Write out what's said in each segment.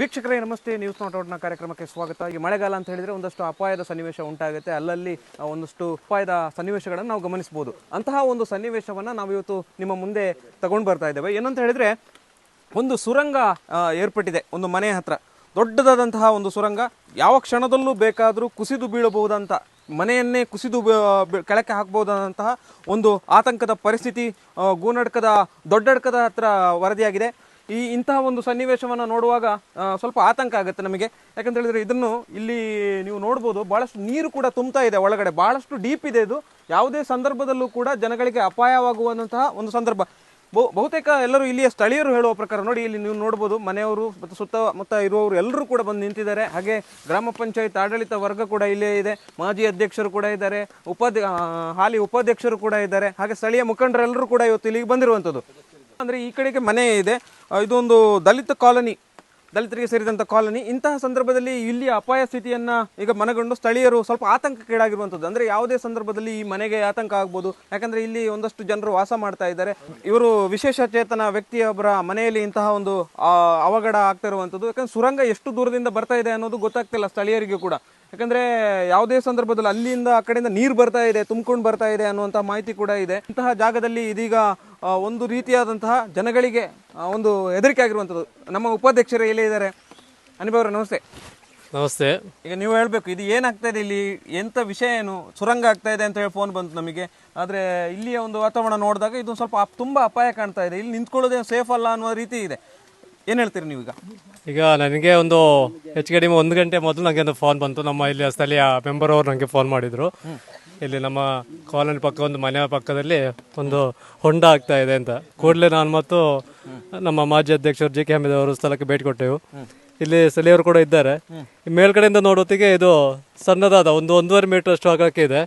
ವೀಕ್ಷಕರೇ, ನಮಸ್ತೆ. News not ಔಟ್ನ ಕಾರ್ಯಕ್ರಮಕ್ಕೆ ಸ್ವಾಗತ. ಈ ಮಳೆಗಾಲ ಅಂತ ಹೇಳಿದರೆ ಒಂದಷ್ಟು ಅಪಾಯದ ಸನ್ನಿವೇಶ ಉಂಟಾಗುತ್ತೆ. ಅಲ್ಲಲ್ಲಿ ಒಂದಷ್ಟು ಅಪಾಯದ ಸನ್ನಿವೇಶಗಳನ್ನು ನಾವು ಗಮನಿಸಬಹುದು ಅಂತಹ ಒಂದು ಸನ್ನಿವೇಶವನ್ನು ನಾವು ಇವತ್ತು ನಿಮ್ಮ ಮುಂದೆ ತಗೊಂಡು ಬರ್ತಾ ಇದ್ದೇವೆ. ಏನಂತ ಹೇಳಿದರೆ, ಒಂದು ಸುರಂಗ ಏರ್ಪಟ್ಟಿದೆ. ಒಂದು ಮನೆ ಹತ್ರ. ದೊಡ್ಡದಾದಂತಹ ಒಂದು ಸುರಂಗ. ಯಾವ ಕ್ಷಣದಲ್ಲೂ ಬೇಕಾದರೂ ಕುಸಿದು ಬೀಳಬಹುದಂತ, ಮನೆಯನ್ನೇ ಕುಸಿದು ಕೆಳಕ್ಕೆ ಹಾಕಬಹುದಾದಂತಹ ಒಂದು ಆತಂಕದ ಪರಿಸ್ಥಿತಿ ಗೂನಡ್ಕದ, ದೊಡ್ಡಡ್ಕದ ಹತ್ರ ವರದಿಯಾಗಿದೆ. ಈ ಇಂತಹ ಒಂದು ಸನ್ನಿವೇಶವನ್ನು ನೋಡುವಾಗ ಸ್ವಲ್ಪ ಆತಂಕ ಆಗುತ್ತೆ ನಮಗೆ. ಯಾಕಂತ ಹೇಳಿದ್ರೆ ಇದನ್ನು ಇಲ್ಲಿ ನೀವು ನೋಡ್ಬೋದು, ಬಹಳಷ್ಟು ನೀರು ಕೂಡ ತುಂಬ್ತಾ ಇದೆ ಒಳಗಡೆ. ಬಹಳಷ್ಟು ಡೀಪ್ ಇದೆ ಇದು. ಯಾವುದೇ ಸಂದರ್ಭದಲ್ಲೂ ಕೂಡ ಜನಗಳಿಗೆ ಅಪಾಯವಾಗುವಂತಹ ಒಂದು ಸಂದರ್ಭ. ಬಹು- ಬಹುತೇಕ ಎಲ್ಲರೂ ಇಲ್ಲಿಯ ಸ್ಥಳೀಯರು ಹೇಳುವ ಪ್ರಕಾರ ನೋಡಿ, ಇಲ್ಲಿ ನೀವು ನೋಡ್ಬೋದು, ಮನೆಯವರು ಮತ್ತು ಸುತ್ತಮುತ್ತ ಇರುವವರು ಎಲ್ಲರೂ ಕೂಡ ಬಂದು ನಿಂತಿದ್ದಾರೆ. ಹಾಗೆ ಗ್ರಾಮ ಪಂಚಾಯತ್ ಆಡಳಿತ ವರ್ಗ ಕೂಡ ಇಲ್ಲೇ ಇದೆ. ಮಾಜಿ ಅಧ್ಯಕ್ಷರು ಕೂಡ ಇದ್ದಾರೆ. ಉಪಾಧ್ಯ ಹಾಲಿ ಉಪಾಧ್ಯಕ್ಷರು ಕೂಡ ಇದ್ದಾರೆ. ಹಾಗೆ ಸ್ಥಳೀಯ ಮುಖಂಡರೆಲ್ಲರೂ ಕೂಡ ಇವತ್ತು ಇಲ್ಲಿಗೆ ಬಂದಿರುವಂಥದ್ದು. ಅಂದ್ರೆ ಈ ಕಡೆಗೆ ಮನೆ ಇದೆ. ಇದೊಂದು ದಲಿತ ಕಾಲೋನಿ, ದಲಿತರಿಗೆ ಸೇರಿದಂಥ ಕಾಲೋನಿ. ಇಂತಹ ಸಂದರ್ಭದಲ್ಲಿ ಇಲ್ಲಿ ಅಪಾಯ ಸ್ಥಿತಿಯನ್ನ ಈಗ ಮನಗಂಡು ಸ್ಥಳೀಯರು ಸ್ವಲ್ಪ ಆತಂಕಕ್ಕೀಡಾಗಿರುವಂಥದ್ದು ಅಂದ್ರೆ ಯಾವುದೇ ಸಂದರ್ಭದಲ್ಲಿ ಈ ಮನೆಗೆ ಆತಂಕ ಆಗ್ಬೋದು. ಯಾಕಂದ್ರೆ ಇಲ್ಲಿ ಒಂದಷ್ಟು ಜನರು ವಾಸ ಮಾಡ್ತಾ ಇದ್ದಾರೆ. ಇವರು ವಿಶೇಷ ಚೇತನ ವ್ಯಕ್ತಿಯೊಬ್ಬರ ಮನೆಯಲ್ಲಿ ಇಂತಹ ಒಂದು ಅವಘಡ ಆಗ್ತಾ ಇರುವಂಥದ್ದು ಯಾಕಂದ್ರೆ ಸುರಂಗ ಎಷ್ಟು ದೂರದಿಂದ ಬರ್ತಾ ಇದೆ ಅನ್ನೋದು ಗೊತ್ತಾಗ್ತಿಲ್ಲ ಸ್ಥಳೀಯರಿಗೂ ಕೂಡ. ಯಾಕಂದ್ರೆ ಯಾವುದೇ ಸಂದರ್ಭದಲ್ಲಿ ಅಲ್ಲಿಂದ ಆ ಕಡೆಯಿಂದ ನೀರು ಬರ್ತಾ ಇದೆ ತುಂಬಿಕೊಂಡು ಬರ್ತಾ ಇದೆ ಅನ್ನುವಂಥ ಮಾಹಿತಿ ಕೂಡ ಇದೆ. ಇಂತಹ ಜಾಗದಲ್ಲಿ ಇದೀಗ ಒಂದು ರೀತಿಯಾದಂತಹ ಜನಗಳಿಗೆ ಒಂದು ಹೆದರಿಕೆ ಆಗಿರುವಂಥದ್ದು. ನಮ್ಮ ಉಪಾಧ್ಯಕ್ಷರು ಎಲ್ಲೇ ಇದ್ದಾರೆ? ಅನಿಬವ್ರ ನಮಸ್ತೆ. ನಮಸ್ತೆ. ಈಗ ನೀವು ಹೇಳಬೇಕು ಇದು ಏನಾಗ್ತಾ ಇದೆ ಇಲ್ಲಿ? ಎಂಥ ವಿಷಯ ಏನು? ಸುರಂಗ ಆಗ್ತಾ ಇದೆ ಅಂತ ಹೇಳಿ ಫೋನ್ ಬಂತು ನಮಗೆ. ಆದರೆ ಇಲ್ಲಿಯ ಒಂದು ವಾತಾವರಣ ನೋಡಿದಾಗ ಇದು ಸ್ವಲ್ಪ ತುಂಬ ಅಪಾಯ ಕಾಣ್ತಾ ಇದೆ. ಇಲ್ಲಿ ನಿಂತ್ಕೊಳ್ಳೋದೇ ಸೇಫ್ ಅಲ್ಲ ಅನ್ನುವ ರೀತಿ ಇದೆ. ಏನ್ ಹೇಳ್ತೀರಿ ನೀವು ಈಗ ನನಗೆ ಒಂದು ಹೆಚ್ಚು ಕಡಿಮೆ ಒಂದು ಗಂಟೆ ಮೊದಲು ನನಗೆ ಒಂದು ಫೋನ್ ಬಂತು. ನಮ್ಮ ಇಲ್ಲಿ ಸ್ಥಳೀಯ ಮೆಂಬರ್ ಅವರು ನನಗೆ ಫೋನ್ ಮಾಡಿದ್ರು. ಇಲ್ಲಿ ನಮ್ಮ ಕಾಲೋನಿ ಪಕ್ಕ ಒಂದು ಮನೆ ಪಕ್ಕದಲ್ಲಿ ಒಂದು ಹೊಂಡ ಆಗ್ತಾ ಇದೆ ಅಂತ. ಕೂಡಲೇ ನಾನು ಮತ್ತು ನಮ್ಮ ಮಾಜಿ ಅಧ್ಯಕ್ಷರು ಜಿ ಕೆ ಹಮೀದ್ ಅವರು ಸ್ಥಳಕ್ಕೆ ಭೇಟಿ ಕೊಟ್ಟೆವು. ಇಲ್ಲಿ ಸ್ಥಳೀಯರು ಕೂಡ ಇದ್ದಾರೆ. ಈ ಮೇಲ್ಗಡೆಯಿಂದ ನೋಡೋತ್ತಿಗೆ ಇದು ಸಣ್ಣದಾದ ಒಂದು ಒಂದೂವರೆ ಮೀಟರ್ ಅಷ್ಟು ಅಗಲಕ್ಕೆ ಇದೆ.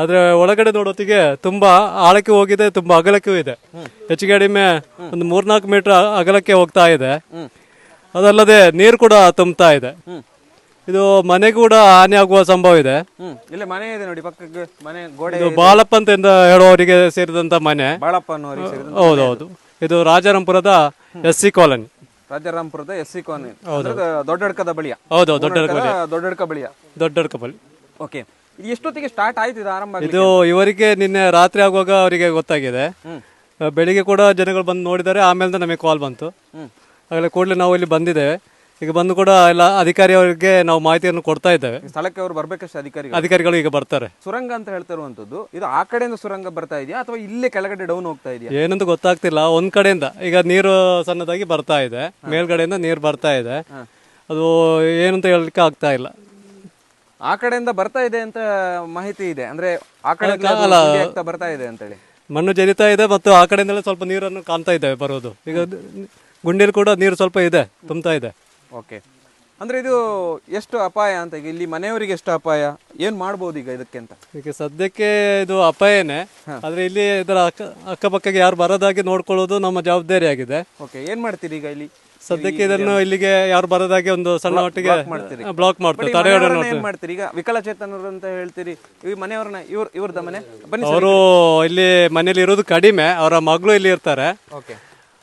ಆದ್ರೆ ಒಳಗಡೆ ನೋಡೋತ್ತಿಗೆ ತುಂಬಾ ಆಳಕ್ಕೆ ಹೋಗಿದೆ ತುಂಬಾ ಅಗಲಕ್ಕೂ ಇದೆ. ಹೆಚ್ಚು ಕಡಿಮೆ ಒಂದು ಮೂರ್ನಾಲ್ಕು ಮೀಟರ್ ಅಗಲಕ್ಕೆ ಹೋಗ್ತಾ ಇದೆ. ಅದಲ್ಲದೆ ನೀರು ಕೂಡ ತುಂಬ್ತಾ ಇದೆ. ಇದು ಮನೆ ಕೂಡ ಹಾನಿ ಆಗುವ ಸಂಭವ ಇದೆ. ಇಲ್ಲಿ ಮನೆ ಇದೆ ನೋಡಿ ಪಕ್ಕಕ್ಕೆ ಮನೆ ಗೋಡೆ ಇದು ಬಾಳಪ್ಪ ಅಂತ ಹೇಳುವವರಿಗೆ ಸೇರಿದಂತ ಮನೆ. ಬಾಳಪ್ಪ ಹೌದೌದು. ಇದು ರಾಜಾರಾಂಪುರದ ಎಸ್ ಸಿ ಕಾಲನಿ. ರಾಜಾರಾಂಪುರದ ಎಸ್ ಸಿ ಕಾನ್ ದೊಡ್ಡಡ್ಕದ ಬಳಿಯ. ಹೌದು ದೊಡ್ಡ ದೊಡ್ಡಡ್ಕ ಬಳಿಯ. ದೊಡ್ಡ ಬಳಿ. ಓಕೆ. ಇದು ಎಷ್ಟೊತ್ತಿಗೆ ಸ್ಟಾರ್ಟ್ ಆಯ್ತು ಇದು ಆರಂಭ ಇದು ಇವರಿಗೆ ನಿನ್ನೆ ರಾತ್ರಿ ಆಗುವಾಗ ಅವರಿಗೆ ಗೊತ್ತಾಗಿದೆ. ಬೆಳಿಗ್ಗೆ ಕೂಡ ಜನಗಳು ಬಂದು ನೋಡಿದ್ದಾರೆ ಆಮೇಲೆ ನಮಗೆ ಕಾಲ್ ಬಂತು. ಆಗಲೇ ಕೂಡಲೇ ನಾವು ಇಲ್ಲಿ ಬಂದಿದ್ದೇವೆ. ಈಗ ಬಂದು ಕೂಡ ಎಲ್ಲ ಅಧಿಕಾರಿಯವರಿಗೆ ನಾವು ಮಾಹಿತಿಯನ್ನು ಕೊಡ್ತಾ ಇದ್ದೇವೆ. ಸ್ಥಳಕ್ಕೆ ಅವರು ಬರ್ಬೇಕಷ್ಟೇ ಅಧಿಕಾರಿ ಅಧಿಕಾರಿಗಳು ಈಗ ಬರ್ತಾರೆ. ಸುರಂಗ ಅಂತ ಹೇಳ್ತಾ ಇರುವಂತದ್ದು ಇದು ಆ ಕಡೆಯಿಂದ ಸುರಂಗ ಬರ್ತಾ ಇದೆಯಾ ಅಥವಾ ಇಲ್ಲೇ ಕೆಳಗಡೆ ಡೌನ್ ಹೋಗ್ತಾ ಇದೆಯಾ? ಏನಂತ ಗೊತ್ತಾಗ್ತಿಲ್ಲ. ಒಂದ್ ಕಡೆಯಿಂದ ಈಗ ನೀರು ಸಣ್ಣದಾಗಿ ಬರ್ತಾ ಇದೆ. ಮೇಲ್ಗಡೆಯಿಂದ ನೀರು ಬರ್ತಾ ಇದೆ. ಅದು ಏನಂತ ಹೇಳಲಿಕ್ಕೆ ಆಗ್ತಾ ಇಲ್ಲ. ಆ ಕಡೆಯಿಂದ ಬರ್ತಾ ಇದೆ ಅಂತ ಮಾಹಿತಿ ಇದೆ. ಅಂದ್ರೆ ಆ ಕಡೆ ಬರ್ತಾ ಇದೆ ಅಂತೇಳಿ. ಮಣ್ಣು ಜರಿತಾ ಇದೆ ಮತ್ತು ಆ ಕಡೆಯಿಂದಲೇ ಸ್ವಲ್ಪ ನೀರನ್ನು ಕಾಣ್ತಾ ಇದ್ದೇವೆ ಬರೋದು. ಈಗ ಗುಂಡಿಯಲ್ಲಿ ಕೂಡ ನೀರು ಸ್ವಲ್ಪ ಇದೆ ತುಂಬ್ತಾ ಇದೆ. ಓಕೆ. ಅಂದ್ರೆ ಇದು ಎಷ್ಟು ಅಪಾಯ ಅಂತ ಈಗ ಇಲ್ಲಿ ಮನೆಯವರಿಗೆ ಎಷ್ಟು ಅಪಾಯ? ಏನ್ ಮಾಡ್ಬೋದು ಈಗ ಇದಕ್ಕೆ ಅಂತ? ಈಗ ಸದ್ಯಕ್ಕೆ ಇದು ಅಪಾಯನೇ. ಆದ್ರೆ ಇಲ್ಲಿ ಇದರ ಅಕ್ಕ ಅಕ್ಕಪಕ್ಕಗೆ ಯಾರು ಬರೋದಾಗಿ ನೋಡ್ಕೊಳ್ಳೋದು ನಮ್ಮ ಜವಾಬ್ದಾರಿ ಆಗಿದೆ. ಓಕೆ ಏನ್ ಮಾಡ್ತೀರಿ ಈಗ ಇಲ್ಲಿ? ಸದ್ಯಕ್ಕೆ ಇದನ್ನು ಇಲ್ಲಿಗೆ ಯಾರು ಬರೋದಾಗಿ ಒಂದು ಸಣ್ಣ ಮಟ್ಟಿಗೆ ಮಾಡ್ತೀರಿ. ಬ್ಲಾಕ್ ಮಾಡ್ತೀವಿ ಮಾಡ್ತಾರೆ ತಡೆಯೋಣ ಏನ್ ಮಾಡ್ತೀರಿ? ಈಗ ವಿಕಲಚೇತನರು ಅಂತ ಹೇಳ್ತೀರಿ ಈ ಮನೆಯವ್ರನ್ನ ಇವ್ರ ಇವ್ರದ ಮನೆ? ಬನ್ನಿ ಅವರು ಇಲ್ಲಿ ಮನೇಲಿ ಇರೋದು ಕಡಿಮೆ ಅವರ ಮಗಳು ಇಲ್ಲಿ ಇರ್ತಾರೆ. ಓಕೆ.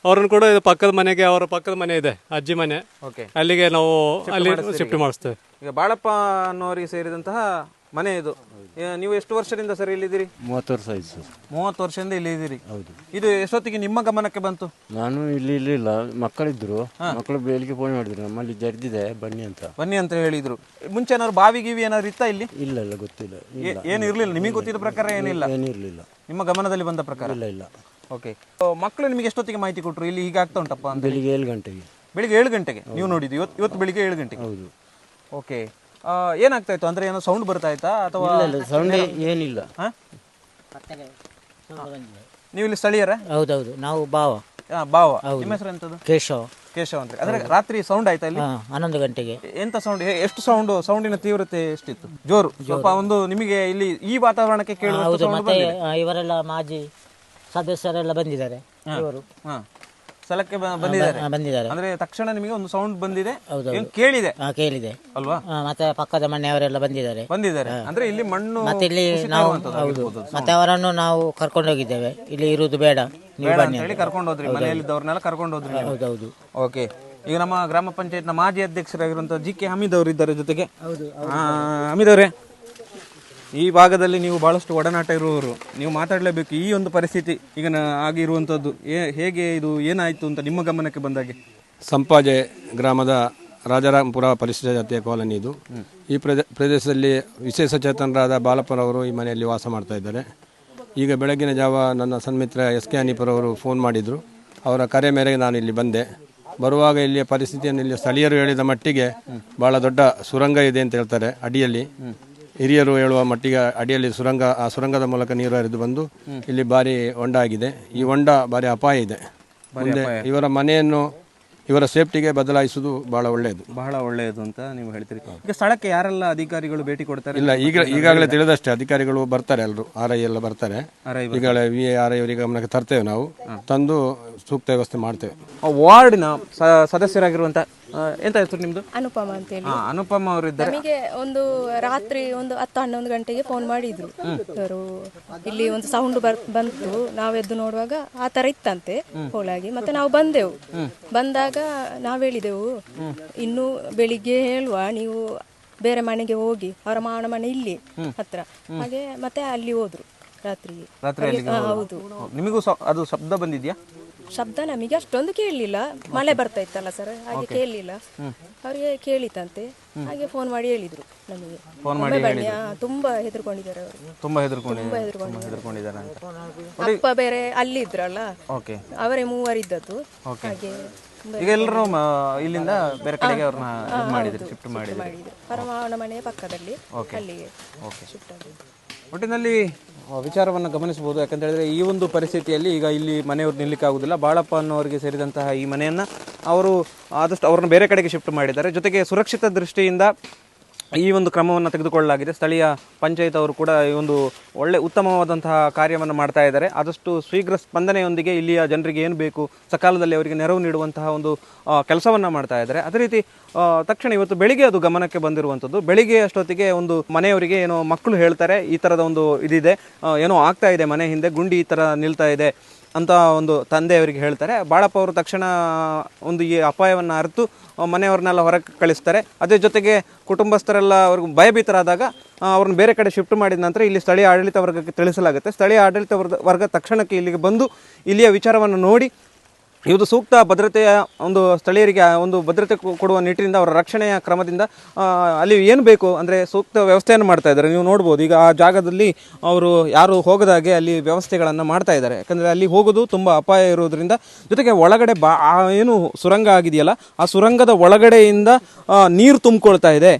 ಅವ್ರನ್ನ ಕೂಡ ಇದು ಪಕ್ಕದ ಮನೆಗೆ ಅವರ ಪಕ್ಕದ ಮನೆ ಇದೆ ಅಜ್ಜಿ ಮನೆ. ಓಕೆ ಅಲ್ಲಿಗೆ ನಾವು ಅಲ್ಲಿ ಶಿಫ್ಟ್ ಮಾಡಿಸ್ತೇವೆ. ಈಗ ಬಾಳಪ್ಪ ಅನ್ನೋರಿಗೆ ಸೇರಿದಂತಹ ಮನೆ ಇದು. ಏ, ನೀವು ಎಷ್ಟು ವರ್ಷದಿಂದ ಸರ್ ಇಲ್ಲಿದ್ದೀರಿ? ಮೂವತ್ತು ವರ್ಷ ಆಯ್ತು ಸರ್. ಮೂವತ್ತು ವರ್ಷದಿಂದ ಇಲ್ಲಿ ಇದ್ದೀರಿ ಹೌದು. ಇದು ಎಷ್ಟೊತ್ತಿಗೆ ನಿಮ್ಮ ಗಮನಕ್ಕೆ ಬಂತು? ನಾನು ಇಲ್ಲಿ ಇರಲಿಲ್ಲ ಮಕ್ಕಳಿದ್ರು. ಮಕ್ಕಳು ಬೆಳಿಗ್ಗೆ ಫೋನ್ ಮಾಡಿದ್ರು ನಮ್ಮಲ್ಲಿ ಜರ್ದಿದೆ ಬನ್ನಿ ಅಂತ. ಬನ್ನಿ ಅಂತ ಹೇಳಿದ್ರು. ಮುಂಚೆ ಏನಾದ್ರು ಬಾವಿ ಗೀವಿ ಏನಾದ್ರು ಇತ್ತಾ ಇಲ್ಲಿ? ಇಲ್ಲ ಇಲ್ಲ ಗೊತ್ತಿಲ್ಲ. ಏ- ಏನು ಇರ್ಲಿಲ್ಲ ನಿಮಗೆ ಗೊತ್ತಿದ್ದ ಪ್ರಕಾರ ಏನಿಲ್ಲ? ಏನಿರಲಿಲ್ಲ. ನಿಮ್ಮ ಗಮನದಲ್ಲಿ ಬಂದ ಪ್ರಕಾರ? ಇಲ್ಲ ಇಲ್ಲ. ಓಕೆ ಮಕ್ಕಳು ನಿಮಗೆ ಎಷ್ಟೊತ್ತಿಗೆ ಮಾಹಿತಿ ಕೊಟ್ಟರು ಇಲ್ಲಿ ಹೀಗಾಗ್ತಾ ಉಂಟಪ್ಪ ಅಂತ ಬೆಳಿಗ್ಗೆ ಏಳು ಗಂಟೆಗೆ. ಬೆಳಿಗ್ಗೆ ಏಳು ಗಂಟೆಗೆ? ನೀವು ನೋಡಿದ್ದು. ಇವತ್ತು ಇವತ್ತು ಬೆಳಿಗ್ಗೆ ಏಳು ಗಂಟೆಗೆ? ಹೌದು. ಓಕೆ ಏನಾಗ್ತಾ ಇತ್ತು? ಅಂದ್ರೆ ಏನೋ ಸೌಂಡ್ ಬರ್ತಾ ಇತ್ತಾ? ಅಥವಾ ಇಲ್ಲ ಇಲ್ಲ. ಸೌಂಡ್ ಏನಿಲ್ಲ. ಹಾ? ನೀವು ಇಲ್ಲಿ ಸ್ಥಳೀಯರ? ಹೌದೌದು. ನಾವು ಭಾವ ಬಾವ. ನಿಮ್ಮ ಹೆಸರು ಎಂತದ್ದು ಕೇಶವ. ಕೇಶವ ಅಂತ. ಅಂದ್ರೆ ರಾತ್ರಿ ಸೌಂಡ್ ಆಯ್ತಾ ಇಲ್ಲಿ? ಹಾ ಹನ್ನೊಂದು ಗಂಟೆಗೆ. ಎಂತ ಸೌಂಡ್ ಎಷ್ಟು ಸೌಂಡ್ ಸೌಂಡಿನ ತೀವ್ರತೆ ಎಷ್ಟಿತ್ತು? ಜೋರು. ಸ್ವಲ್ಪ ಒಂದು ನಿಮಗೆ ಇಲ್ಲಿ ಈ ವಾತಾವರಣಕ್ಕೆ ಕೇಳುವ ಹೌದು ಮತ್ತೆ ಆ, ಇವರೆಲ್ಲ ಮಾಜಿ ಸದಸ್ಯರೆಲ್ಲ ಬಂದಿದ್ದಾರೆ ಇವರು. ಹಾ. ಸ್ಥಳಕ್ಕೆ ಬ- ಬಂದಿದ್ದಾರೆ. ಬಂದಿದ್ದಾರೆ. ಅಂದ್ರೆ ತಕ್ಷಣ ನಿಮಗೆ ಒಂದು ಸೌಂಡ್ ಬಂದಿದೆ. ಹೌದು ಏನ್ ಕೇಳಿದೆ? ಹಾ ಕೇಳಿದೆ. ಅಲ್ವಾ? ಮತ್ತೆ ಪಕ್ಕದ ಮನೆಯವರೆಲ್ಲ ಬಂದಿದ್ದಾರೆ. ಬಂದಿದ್ದಾರೆ. ಅಂದ್ರೆ ಇಲ್ಲಿ ಮಣ್ಣು ಮತ್ತೆ ಇಲ್ಲಿ ನಾವು ಹೌದು. ಮತ್ತೆ ಅವರನ್ನು ನಾವು ಕರ್ಕೊಂಡು ಹೋಗಿದ್ದೇವೆ. ಇಲ್ಲಿ ಇರುವುದು ಬೇಡ. ನೀವು ಬೇಡ ಬನ್ನಿ. ಅಂತ ಹೇಳಿ ಕರ್ಕೊಂಡು ಹೋದ್ರಿ. ಮನೆಯಲ್ಲಿದ್ದವ್ರನ್ನೆಲ್ಲ ಕರ್ಕೊಂಡು ಹೋದ್ರಿ ನೀವು. ಹೌದೌದು. ಓಕೆ ಈಗ ನಮ್ಮ ಗ್ರಾಮ ಪಂಚಾಯತ್ನ ಮಾಜಿ ಅಧ್ಯಕ್ಷರಾಗಿರುವಂತಹ ಜಿ ಕೆ ಹಮೀದ್ ಅವರು ಇದ್ದಾರೆ ಜೊತೆಗೆ. ಹೌದು ಹಮೀದ್ ಅವರೇ. ಈ ಭಾಗದಲ್ಲಿ ನೀವು ಬಹಳಷ್ಟು ಒಡನಾಟ ಇರುವವರು, ನೀವು ಮಾತಾಡಲೇಬೇಕು ಈ ಒಂದು ಪರಿಸ್ಥಿತಿ ಈಗ ಆಗಿರುವಂಥದ್ದು ಏ- ಹೇಗೆ ಇದು ಏನಾಯಿತು ಅಂತ ನಿಮ್ಮ ಗಮನಕ್ಕೆ ಬಂದಾಗೆ? ಸಂಪಾಜೆ ಗ್ರಾಮದ ರಾಜಾರಾಂಪುರ ಪರಿಶಿಷ್ಟ ಜಾತಿಯ ಕಾಲನಿ ಇದು. ಈ ಪ್ರದೇ, ಪ್ರದೇಶದಲ್ಲಿ ವಿಶೇಷ ಚೇತನರಾದ ಬಾಲಪ್ಪರವರು ಈ ಮನೆಯಲ್ಲಿ ವಾಸ ಮಾಡ್ತಾ ಇದ್ದಾರೆ. ಈಗ ಬೆಳಗಿನ ಜಾವ ನನ್ನ ಸನ್ಮಿತ್ರ ಎಸ್ ಕೆ ಅನಿಪುರವರು ಫೋನ್ ಮಾಡಿದರು. ಅವರ ಕರೆ ಮೇರೆಗೆ ನಾನು ಇಲ್ಲಿ ಬಂದೆ. ಬರುವಾಗ ಇಲ್ಲಿಯ ಪರಿಸ್ಥಿತಿಯನ್ನು ಇಲ್ಲಿ ಸ್ಥಳೀಯರು ಹೇಳಿದ ಮಟ್ಟಿಗೆ ಭಾಳ ದೊಡ್ಡ ಸುರಂಗ ಇದೆ ಅಂತ ಹೇಳ್ತಾರೆ ಅಡಿಯಲ್ಲಿ. ಹಿರಿಯರು ಹೇಳುವ ಮಟ್ಟಿಗೆ ಅಡಿಯಲ್ಲಿ ಸುರಂಗ ಆ ಸುರಂಗದ ಮೂಲಕ ನೀರು ಹರಿದು ಬಂದು ಇಲ್ಲಿ ಭಾರಿ ಹೊಂಡ ಆಗಿದೆ ಈ ಹೊಂಡ ಭಾರಿ ಅಪಾಯ ಇದೆ. ಮುಂದೆ ಇವರ ಮನೆಯನ್ನು ಇವರ ಸೇಫ್ಟಿಗೆ ಬದಲಾಯಿಸುವುದು ಬಹಳ ಒಳ್ಳೆಯದು. ಬಹಳ ಒಳ್ಳೆಯದು ಅಂತ ನೀವು ಹೇಳ್ತೀರಿ. ಈಗ ಸ್ಥಳಕ್ಕೆ ಯಾರೆಲ್ಲ ಅಧಿಕಾರಿಗಳು ಭೇಟಿ ಕೊಡ್ತಾರೆ? ಇಲ್ಲ ಈಗ ಈಗಾಗಲೇ ತಿಳಿದಷ್ಟೇ ಅಧಿಕಾರಿಗಳು ಬರ್ತಾರೆ ಎಲ್ಲರೂ ಆರ್ ಐ ಎಲ್ಲ ಬರ್ತಾರೆ. ಈಗಲೇ ಈಗಾಗಲೇ ವಿ ಆರ್ ಐ ಅವರಿಗೆ ಗಮನಕ್ಕೆ ತರ್ತೇವೆ ನಾವು. ತಂದು ಸೂಕ್ತ ವ್ಯವಸ್ಥೆ ಮಾಡ್ತೇವೆ. ವಾರ್ಡಿನ ಸ- ಸದಸ್ಯರಾಗಿರುವಂತ ಆ, ಎಂತ ಹೆಸರು ನಿಮ್ದು? ಅನುಪಮ ಅಂತ ಹೇಳಿ ಅನುಪಮ ಅವರು ಇದ್ದಾರೆ ನಮಗೆ ಒಂದು ರಾತ್ರಿ ಒಂದು ಹತ್ತು ಹನ್ನೊಂದು ಗಂಟೆಗೆ ಫೋನ್ ಮಾಡಿದ್ರು. ಇಲ್ಲಿ ಒಂದು ಸೌಂಡ್ ಬರ್ ಬಂತು. ನಾವೆದ್ದು ನೋಡುವಾಗ ಆ ತರ ಇತ್ತಂತೆ ಹೋಳಾಗಿ. ಮತ್ತೆ ನಾವು ಬಂದೆವು. ಬಂದಾಗ ನಾವು ಹೇಳಿದೆವು ಇನ್ನು ಬೆಳಿಗ್ಗೆ ಹೇಳುವ ನೀವು ಬೇರೆ ಮನೆಗೆ ಹೋಗಿ ಅವರ ಮಾವನ ಮನೆ ಇಲ್ಲಿ ಹತ್ರ. ಹಾಗೆ ಮತ್ತೆ ಅಲ್ಲಿ ಹೋದ್ರು. ರಾತ್ರಿಗೆ ರಾತ್ರಿ ಅಲ್ಲಿಗೆ ಹೌದು. ನಿಮಗೂ ಸ- ಅದು ಶಬ್ದ ಬಂದಿದ್ಯಾ? ಶಬ್ದ ನಮಗೆ ಅಷ್ಟೊಂದು ಕೇಳಲಿಲ್ಲ. ಮಳೆ ಬರ್ತಾ ಇತ್ತಲ್ಲ ಸರ್ ಹಾಗೆ ಕೇಳಲಿಲ್ಲ. ಅವರಿಗೆ ಕೇಳಿತಂತೆ. ಹಾಗೆ ಫೋನ್ ಮಾಡಿ ಹೇಳಿದ್ರು ನಮಗೆ. ಫೋನ್ ಮಾಡಿ ಬನ್ನಿ. ಆ, ತುಂಬಾ ಹೆದರ್ಕೊಂಡಿದ್ದಾರೆ ಅವರು. ತುಂಬಾ ಹೆದರ್ಕೊಂಡಿದ್ದಾರೆ. ತುಂಬಾ ಹೆದರ್ಕೊಂಡಿದ್ದಾರೆ. ಅಂತ. ಅಪ್ಪ ಬೇರೆ ಅಲ್ಲಿ ಇದ್ರಲ್ಲ ಓಕೆ ಅವರೇ ಮೂವರಿದ್ದದ್ದು ಹಾಗೆ ತುಂಬಾ ಈಗ ಎಲ್ಲರೂ ಇಲ್ಲಿಂದ ಬೇರೆ ಕಡೆಗೆ ಅವ್ರನ್ನ ಇದು ಮಾಡಿದ್ರು ಶಿಫ್ಟ್ ಮಾಡಿದ್ರು. ಮಾಡಿದ್ರು. ಪರಮಾವನ ಮನೆಯ ಪಕ್ಕದಲ್ಲಿ ಅಲ್ಲಿಗೆ ಶಿಫ್ಟ್ ಆಗಿದ್ದು ಒಟ್ಟಿನಲ್ಲಿ ವಿಚಾರವನ್ನು ಗಮನಿಸಬಹುದು. ಯಾಕಂತ ಹೇಳಿದ್ರೆ ಈ ಒಂದು ಪರಿಸ್ಥಿತಿಯಲ್ಲಿ ಈಗ ಇಲ್ಲಿ ಮನೆಯವರು ನಿಲ್ಲಕ್ಕೆ ಆಗುದಿಲ್ಲ ಬಾಳಪ್ಪ ಅನ್ನೋರಿಗೆ ಸೇರಿದಂತಹ ಈ ಮನೆಯನ್ನ ಅವರು ಆದಷ್ಟು ಅವ್ರನ್ನ ಬೇರೆ ಕಡೆಗೆ ಶಿಫ್ಟ್ ಮಾಡಿದ್ದಾರೆ. ಜೊತೆಗೆ ಸುರಕ್ಷಿತ ದೃಷ್ಟಿಯಿಂದ ಈ ಒಂದು ಕ್ರಮವನ್ನು ತೆಗೆದುಕೊಳ್ಳಲಾಗಿದೆ. ಸ್ಥಳೀಯ ಪಂಚಾಯತ್ ಅವರು ಕೂಡ ಈ ಒಂದು ಒಳ್ಳೆ ಉತ್ತಮವಾದಂತಹ ಕಾರ್ಯವನ್ನು ಮಾಡ್ತಾ ಇದ್ದಾರೆ. ಆದಷ್ಟು ಶೀಘ್ರ ಸ್ಪಂದನೆಯೊಂದಿಗೆ ಇಲ್ಲಿಯ ಜನರಿಗೆ ಏನು ಬೇಕು, ಸಕಾಲದಲ್ಲಿ ಅವರಿಗೆ ನೆರವು ನೀಡುವಂತಹ ಒಂದು ಕೆಲಸವನ್ನು ಮಾಡ್ತಾ ಇದ್ದಾರೆ. ಅದೇ ರೀತಿ ತಕ್ಷಣ ಇವತ್ತು ಬೆಳಿಗ್ಗೆ ಅದು ಗಮನಕ್ಕೆ ಬಂದಿರುವಂಥದ್ದು. ಬೆಳಿಗ್ಗೆ ಅಷ್ಟೊತ್ತಿಗೆ ಒಂದು ಮನೆಯವರಿಗೆ ಏನೋ ಮಕ್ಕಳು ಹೇಳ್ತಾರೆ, ಈ ಥರದ ಒಂದು ಇದಿದೆ. ಏನೋ ಆಗ್ತಾ ಇದೆ ಮನೆ ಹಿಂದೆ, ಗುಂಡಿ ಈ ಥರ ನಿಲ್ತಾ ಇದೆ. ಅಂತ ಒಂದು ತಂದೆಯವರಿಗೆ ಹೇಳ್ತಾರೆ. ಬಾಳಪ್ಪ ಅವರು ತಕ್ಷಣ ಒಂದು ಈ ಅಪಾಯವನ್ನು ಅರಿತು ಮನೆಯವ್ರನ್ನೆಲ್ಲ ಹೊರಗೆ ಕಳಿಸ್ತಾರೆ. ಅದೇ ಜೊತೆಗೆ ಕುಟುಂಬಸ್ಥರೆಲ್ಲ ಅವ್ರಿಗೆ ಭಯಭೀತರಾದಾಗ ಅವ್ರನ್ನ ಬೇರೆ ಕಡೆ ಶಿಫ್ಟ್ ಮಾಡಿದ ನಂತರ ಇಲ್ಲಿ ಸ್ಥಳೀಯ ಆಡಳಿತ ವರ್ಗಕ್ಕೆ ತಿಳಿಸಲಾಗುತ್ತೆ. ಸ್ಥಳೀಯ ಆಡಳಿತ ವರ್ಗ ವರ್ಗ ತಕ್ಷಣಕ್ಕೆ ಇಲ್ಲಿಗೆ ಬಂದು ಇಲ್ಲಿಯ ವಿಚಾರವನ್ನು ನೋಡಿ ಇದು ಸೂಕ್ತ ಭದ್ರತೆಯ ಒಂದು ಸ್ಥಳೀಯರಿಗೆ ಒಂದು ಭದ್ರತೆ ಕೊಡುವ ನಿಟ್ಟಿನಿಂದ ಅವರ ರಕ್ಷಣೆಯ ಕ್ರಮದಿಂದ ಅಲ್ಲಿ ಏನು ಬೇಕು ಅಂದರೆ ಸೂಕ್ತ ವ್ಯವಸ್ಥೆಯನ್ನು ಮಾಡ್ತಾ ಇದ್ದಾರೆ. ನೀವು ನೋಡ್ಬೋದು, ಈಗ ಆ ಜಾಗದಲ್ಲಿ ಅವರು ಯಾರು ಹೋಗದಾಗೆ ಅಲ್ಲಿ ವ್ಯವಸ್ಥೆಗಳನ್ನು ಮಾಡ್ತಾ ಇದ್ದಾರೆ. ಯಾಕಂದರೆ ಅಲ್ಲಿ ಹೋಗೋದು ತುಂಬ ಅಪಾಯ ಇರೋದ್ರಿಂದ ಜೊತೆಗೆ ಒಳಗಡೆ ಬಾ ಏನು ಸುರಂಗ ಆಗಿದೆಯಲ್ಲ, ಆ ಸುರಂಗದ ಒಳಗಡೆಯಿಂದ ನೀರು ತುಂಬಿಕೊಳ್ತಾ ಇದೆ.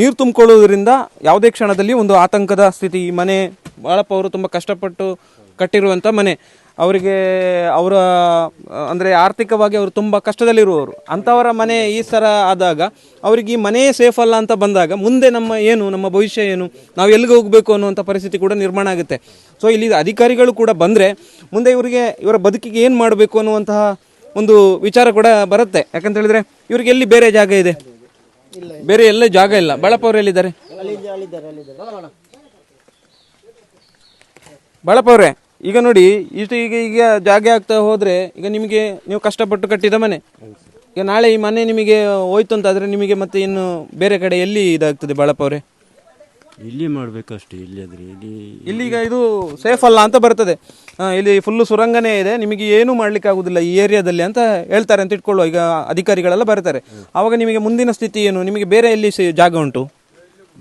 ನೀರು ತುಂಬಿಕೊಳ್ಳೋದ್ರಿಂದ ಯಾವುದೇ ಕ್ಷಣದಲ್ಲಿ ಒಂದು ಆತಂಕದ ಸ್ಥಿತಿ. ಮನೆ, ಬಾಳಪ್ಪ ಅವರು ತುಂಬ ಕಷ್ಟಪಟ್ಟು ಕಟ್ಟಿರುವಂಥ ಮನೆ. ಅವರಿಗೆ ಅವರ, ಅಂದರೆ ಆರ್ಥಿಕವಾಗಿ ಅವರು ತುಂಬ ಕಷ್ಟದಲ್ಲಿರುವವರು. ಅಂಥವರ ಮನೆ ಈ ಥರ ಆದಾಗ ಅವರಿಗೆ ಈ ಮನೆಯೇ ಸೇಫ್ ಅಲ್ಲ ಅಂತ ಬಂದಾಗ ಮುಂದೆ ನಮ್ಮ ಏನು, ನಮ್ಮ ಭವಿಷ್ಯ ಏನು, ನಾವು ಎಲ್ಲಿಗೆ ಹೋಗಬೇಕು ಅನ್ನುವಂಥ ಪರಿಸ್ಥಿತಿ ಕೂಡ ನಿರ್ಮಾಣ ಆಗುತ್ತೆ. ಸೊ ಇಲ್ಲಿ ಅಧಿಕಾರಿಗಳು ಕೂಡ ಬಂದರೆ ಮುಂದೆ ಇವರಿಗೆ, ಇವರ ಬದುಕಿಗೆ ಏನು ಮಾಡಬೇಕು ಅನ್ನುವಂತಹ ಒಂದು ವಿಚಾರ ಕೂಡ ಬರುತ್ತೆ. ಯಾಕಂತ ಹೇಳಿದ್ರೆ ಇವರಿಗೆ ಎಲ್ಲಿ ಬೇರೆ ಜಾಗ ಇದೆ? ಬೇರೆ ಎಲ್ಲ ಜಾಗ ಇಲ್ಲ. ಬಳಪವ್ರು ಎಲ್ಲಿದ್ದಾರೆ? ಬಳಪವ್ರೆ ಈಗ ನೋಡಿ ಇಷ್ಟು ಈಗ ಈಗ ಜಾಗ ಆಗ್ತಾ ಹೋದ್ರೆ ಈಗ ನಿಮಗೆ ನೀವು ಕಷ್ಟಪಟ್ಟು ಕಟ್ಟಿದ ಮನೆ. ಈಗ ನಾಳೆ ಈ ಮನೆ ನಿಮಗೆ ಹೋಯ್ತು ಅಂತಾದ್ರೆ ನಿಮಗೆ ಮತ್ತೆ ಇನ್ನು ಬೇರೆ ಕಡೆ ಎಲ್ಲಿ ಇದಾಗ್ತದೆ ಬಾಳಪ್ಪ ಅವರೇ? ಇಲ್ಲಿ ಮಾಡಬೇಕಷ್ಟೇ ಇಲ್ಲಿ ಆದರೆ ಇಲ್ಲಿ ಇಲ್ಲಿ ಈಗ ಇದು ಸೇಫ್ ಅಲ್ಲ ಅಂತ ಬರ್ತದೆ. ಆ, ಇಲ್ಲಿ ಫುಲ್ಲು ಸುರಂಗನೇ ಇದೆ. ನಿಮಗೆ ಏನೂ ಮಾಡ್ಲಿಕ್ಕೆ ಆಗುದಿಲ್ಲ ಈ ಏರಿಯಾದಲ್ಲಿ ಅಂತ ಹೇಳ್ತಾರೆ ಅಂತ ಇಟ್ಕೊಳ್ಳುವ. ಈಗ ಅಧಿಕಾರಿಗಳೆಲ್ಲ ಬರ್ತಾರೆ ಆವಾಗ ನಿಮಗೆ ಮುಂದಿನ ಸ್ಥಿತಿ ಏನು? ನಿಮಗೆ ಬೇರೆ ಎಲ್ಲಿ ಸಿ- ಜಾಗ ಉಂಟು?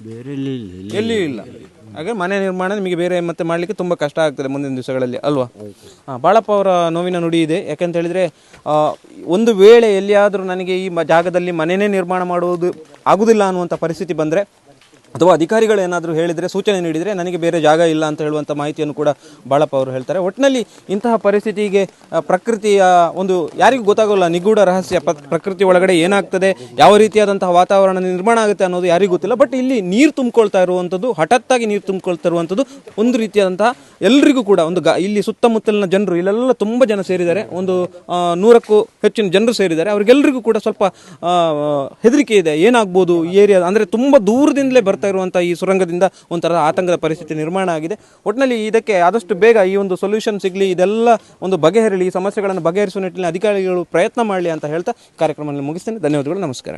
ಬೇರೆ ಎಲ್ಲಿ ಇಲ್ಲ ಇಲ್ಲಿ ಎಲ್ಲಿಯೂ ಇಲ್ಲ. ಹಾಗೆ ಮನೆ ನಿರ್ಮಾಣ ನಿಮಗೆ ಬೇರೆ ಮತ್ತೆ ಮಾಡಲಿಕ್ಕೆ ತುಂಬ ಕಷ್ಟ ಆಗ್ತದೆ ಮುಂದಿನ ದಿವಸಗಳಲ್ಲಿ ಅಲ್ವಾ? ಹಾಂ ಬಾಳಪ್ಪ ಅವರ ನೋವಿನ ನುಡಿ ಇದೆ. ಯಾಕಂತ ಹೇಳಿದ್ರೆ ಒಂದು ವೇಳೆ ಎಲ್ಲಿಯಾದರೂ ನನಗೆ ಈ ಮ- ಜಾಗದಲ್ಲಿ ಮನೆಯೇ ನಿರ್ಮಾಣ ಮಾಡುವುದು ಆಗುವುದಿಲ್ಲ ಅನ್ನುವಂಥ ಪರಿಸ್ಥಿತಿ ಬಂದರೆ ಅಥವಾ ಅಧಿಕಾರಿಗಳು ಏನಾದರೂ ಹೇಳಿದರೆ, ಸೂಚನೆ ನೀಡಿದರೆ ನನಗೆ ಬೇರೆ ಜಾಗ ಇಲ್ಲ ಅಂತ ಹೇಳುವಂಥ ಮಾಹಿತಿಯನ್ನು ಕೂಡ ಬಾಳಪ್ಪ ಅವರು ಹೇಳ್ತಾರೆ. ಒಟ್ಟಿನಲ್ಲಿ ಇಂತಹ ಪರಿಸ್ಥಿತಿಗೆ ಪ್ರಕೃತಿಯ ಒಂದು ಯಾರಿಗೂ ಗೊತ್ತಾಗೋಲ್ಲ, ನಿಗೂಢ ರಹಸ್ಯ ಪ್ರಕೃತಿ ಒಳಗಡೆ ಏನಾಗ್ತದೆ, ಯಾವ ರೀತಿಯಾದಂತಹ ವಾತಾವರಣ ನಿರ್ಮಾಣ ಆಗುತ್ತೆ ಅನ್ನೋದು ಯಾರಿಗೂ ಗೊತ್ತಿಲ್ಲ. ಬಟ್ ಇಲ್ಲಿ ನೀರು ತುಂಬಿಕೊಳ್ತಾ ಇರುವಂಥದ್ದು ಹಠಾತ್ತಾಗಿ ನೀರು ತುಂಬಿಕೊಳ್ತಾ ಇರುವಂಥದ್ದು ಒಂದು ರೀತಿಯಾದಂತಹ ಎಲ್ಲರಿಗೂ ಕೂಡ ಒಂದು ಇಲ್ಲಿ ಸುತ್ತಮುತ್ತಲಿನ ಜನರು, ಇಲ್ಲೆಲ್ಲ ತುಂಬ ಜನ ಸೇರಿದ್ದಾರೆ. ಒಂದು ನೂರಕ್ಕೂ ಹೆಚ್ಚಿನ ಜನರು ಸೇರಿದ್ದಾರೆ. ಅವ್ರಿಗೆಲ್ಲರಿಗೂ ಕೂಡ ಸ್ವಲ್ಪ ಹೆದರಿಕೆ ಇದೆ. ಏನಾಗ್ಬೋದು ಈ ಏರಿಯಾ ಅಂದರೆ ತುಂಬ ದೂರದಿಂದಲೇ ಬರ್ತಾ ಆಗ್ತಾ ಇರುವಂಥ ಈ ಸುರಂಗದಿಂದ ಒಂಥರ ಆತಂಕದ ಪರಿಸ್ಥಿತಿ ನಿರ್ಮಾಣ ಆಗಿದೆ. ಒಟ್ಟಿನಲ್ಲಿ ಇದಕ್ಕೆ ಆದಷ್ಟು ಬೇಗ ಈ ಒಂದು ಸೊಲ್ಯೂಷನ್ ಸಿಗಲಿ, ಇದೆಲ್ಲ ಒಂದು ಬಗೆಹರಿಲಿ, ಈ ಸಮಸ್ಯೆಗಳನ್ನು ಬಗೆಹರಿಸುವ ನಿಟ್ಟಿನಲ್ಲಿ ಅಧಿಕಾರಿಗಳು ಪ್ರಯತ್ನ ಮಾಡಲಿ ಅಂತ ಹೇಳ್ತಾ ಕಾರ್ಯಕ್ರಮವನ್ನು ಮುಗಿಸ್ತೇನೆ. ಧನ್ಯವಾದಗಳು, ನಮಸ್ಕಾರ.